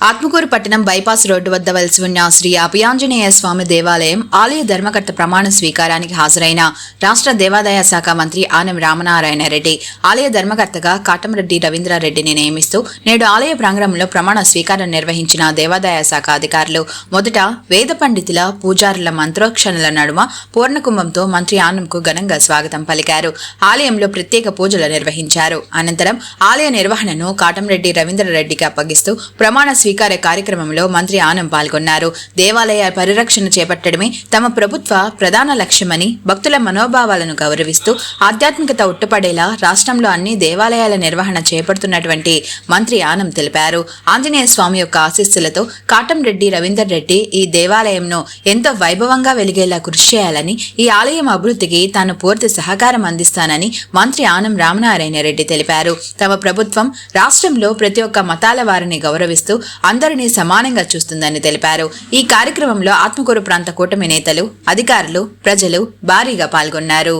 ఆత్మకూరు పట్టణం bypass road వద్ద వెలిసి ఉన్న శ్రీ అభయాంజనేయ స్వామి దేవాలయం ఆలయ ధర్మకర్త ప్రమాణ స్వీకారానికి హాజరైన రాష్ట్ర దేవాదాయ శాఖ మంత్రి ఆనం రామనారాయణ రెడ్డి ఆలయ ధర్మకర్తగా కాటంరెడ్డి రవీంద్రారెడ్డిని నియమిస్తూ నేడు ఆలయ ప్రాంగణంలో ప్రమాణ స్వీకారం నిర్వహించిన దేవాదాయ శాఖ అధికారులు మొదట వేద పండితుల పూజారుల మంత్రోక్షణల నడుమ పూర్ణకుంభంతో మంత్రి ఆనంకు ఘనంగా స్వాగతం పలికారు. ఆలయంలో ప్రత్యేక పూజలు నిర్వహించారు. అనంతరం ఆలయ నిర్వహణను కాటంరెడ్డి రవీంద్రారెడ్డికి అప్పగిస్తూ ప్రమాణ స్వీకార కార్యక్రమంలో మంత్రి ఆనం పాల్గొన్నారు. దేవాలయ పరిరక్షణ చేపట్టడమే తమ ప్రభుత్వ ప్రధాన లక్ష్యమని భక్తుల మనోభావాలను గౌరవిస్తూ ఆధ్యాత్మికత ఉట్టుపడేలా రాష్ట్రంలో అన్ని దేవాలయాల నిర్వహణ చేపడుతున్నటువంటి మంత్రి ఆనం తెలిపారు. ఆంజనేయ స్వామి యొక్క ఆశీస్సులతో కాటంరెడ్డి రవీందర్ రెడ్డి ఈ దేవాలయంను ఎంతో వైభవంగా వెలిగేలా కృషి చేయాలని ఈ ఆలయం అభివృద్ధికి తాను పూర్తి సహకారం అందిస్తానని మంత్రి ఆనం రామనారాయణ రెడ్డి తెలిపారు. తమ ప్రభుత్వం రాష్ట్రంలో ప్రతి ఒక్క మతాల వారిని గౌరవిస్తూ అందరినీ సమానంగా చూస్తుందని తెలిపారు. ఈ కార్యక్రమంలో ఆత్మకూరు ప్రాంత కూటమి నేతలు అధికారులు ప్రజలు భారీగా పాల్గొన్నారు.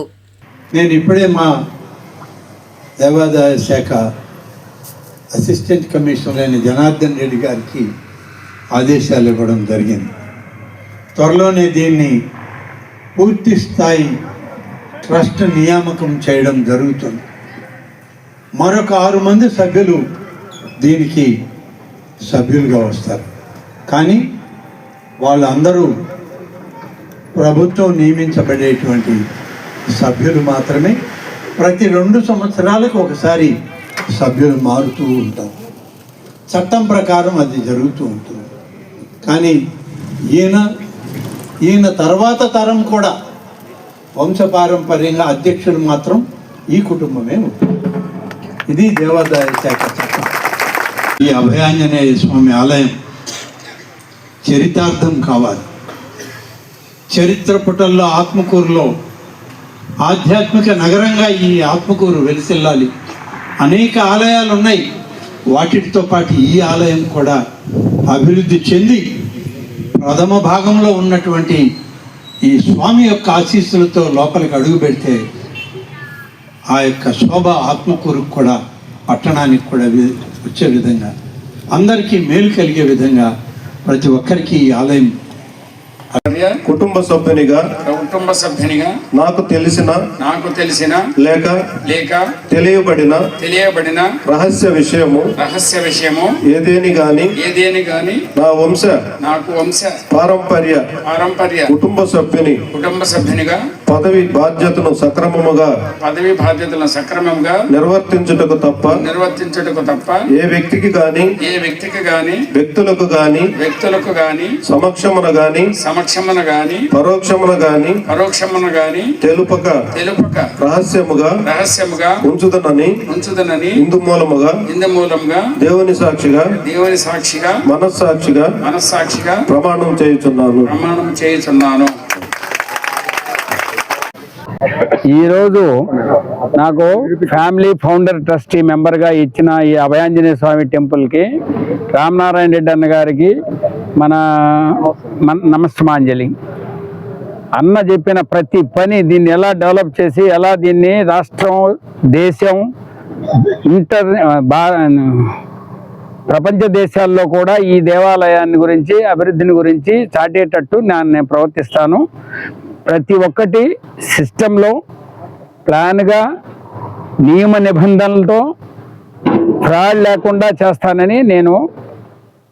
నేను ఇప్పుడే మా దేవాదాయ శాఖ అసిస్టెంట్ కమిషనర్ అయిన జనార్దన్ రెడ్డి గారికి ఆదేశాలు ఇవ్వడం జరిగింది. త్వరలోనే దీన్ని పూర్తి స్థాయి ట్రస్ట్ నియామకం చేయడం జరుగుతుంది. మరొక ఆరు మంది సభ్యులు దీనికి సభ్యులుగా వస్తారు. కానీ వాళ్ళందరూ ప్రభుత్వం నియమించబడేటువంటి సభ్యులు మాత్రమే. ప్రతి రెండు సంవత్సరాలకు ఒకసారి సభ్యులు మారుతూ ఉంటారు. చట్టం ప్రకారం అది జరుగుతూ ఉంటుంది. కానీ ఈయన ఈయన తర్వాత తరం కూడా వంశపారంపర్యంగా అధ్యక్షుడు మాత్రం ఈ కుటుంబమే ఉంటుంది ఇది దేవాదాయ శాఖ చట్టం ఈ అభయాంజనేయ స్వామి ఆలయం చరితార్థం కావాలి. చరిత్ర పుటల్లో ఆత్మకూరులో ఆధ్యాత్మిక నగరంగా ఈ ఆత్మకూరు వెలిసిల్లాలి. అనేక ఆలయాలు ఉన్నాయి వాటితో పాటు ఈ ఆలయం కూడా అభివృద్ధి చెంది ప్రథమ భాగంలో ఉన్నటువంటి ఈ స్వామి యొక్క ఆశీస్సులతో లోపలికి అడుగు పెడితే ఆ యొక్క శోభ ఆత్మకూరుకు కూడా పట్టణానికి కూడా వి- వచ్చే విధంగా అందరికీ మేలు కలిగే విధంగా ప్రతి ఒక్కరికి ఈ ఆలయం కుటుంబ సభ్యునిగా కుటుంబ సభ్యునిగా నాకు తెలిసిన నాకు తెలిసిన లేక లేక తెలియబడిన తెలియబడిన రహస్య విషయము రహస్య విషయము ఏదేని గాని ఏదేని గాని నా వంశ నాకు వంశ పారంపర్య పారంపర్య కుటుంబ సభ్యుని కుటుంబ సభ్యునిగా పదవి బాధ్యతను సక్రమముగా పదవి బాధ్యతలను సక్రమంగా నిర్వర్తించుటకు తప్ప నిర్వర్తించుటకు తప్ప ఏ వ్యక్తికి గాని ఏ వ్యక్తికి గాని వ్యక్తులకు గాని వ్యక్తులకు గాని సమక్షమున గాని సమక్షమున గాని పరోక్షమున గాని పరోక్షమున గాని తెలుపక తెలుపక రహస్యముగా రహస్యముగా ఉంచుదనని ఉంచుదనని ఇందు మూలముగా ఇందు మూలంగా దేవుని సాక్షిగా దేవుని సాక్షిగా మనస్సాక్షిగా మనస్సాక్షిగా ప్రమాణం చేయుచున్నాను. ప్రమాణం చేయుచున్నాను. ఈరోజు నాకు ఫ్యామిలీ ఫౌండర్ ట్రస్టీ మెంబర్గా ఇచ్చిన ఈ అభయాంజనేయ స్వామి టెంపుల్కి రామనారాయణ రెడ్డి అన్న గారికి మన మన నమస్తమాంజలి అన్న చెప్పిన ప్రతి పని దీన్ని ఎలా డెవలప్ చేసి ఎలా దీన్ని రాష్ట్రం దేశం ఇంటర్ బా ప్రపంచ దేశాల్లో కూడా ఈ దేవాలయాన్ని గురించి అభివృద్ధిని గురించి చాటేటట్టు నేను నేను ప్రవర్తిస్తాను. ప్రతి ఒక్కటి సిస్టంలో ప్లాన్గా నియమ నిబంధనలతో ఫ్రాడ్ లేకుండా చేస్తానని నేను